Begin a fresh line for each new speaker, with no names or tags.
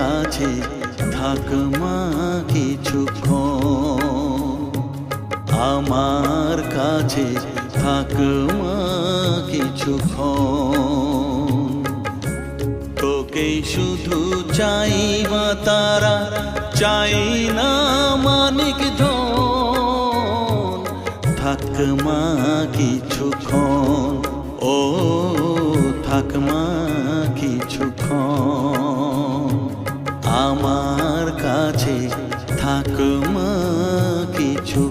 কাছে থাকমা কিছুক্ষণ আমার কাছে থাকমা কিছুক্ষণ তোকেই শুধু চাইবা তারা, চাই না মানিক ধন। থাকমা কিছুক্ষণ ও থাক থাকমা কিছুক্ষণ আমার কাছে থাক মা কিছু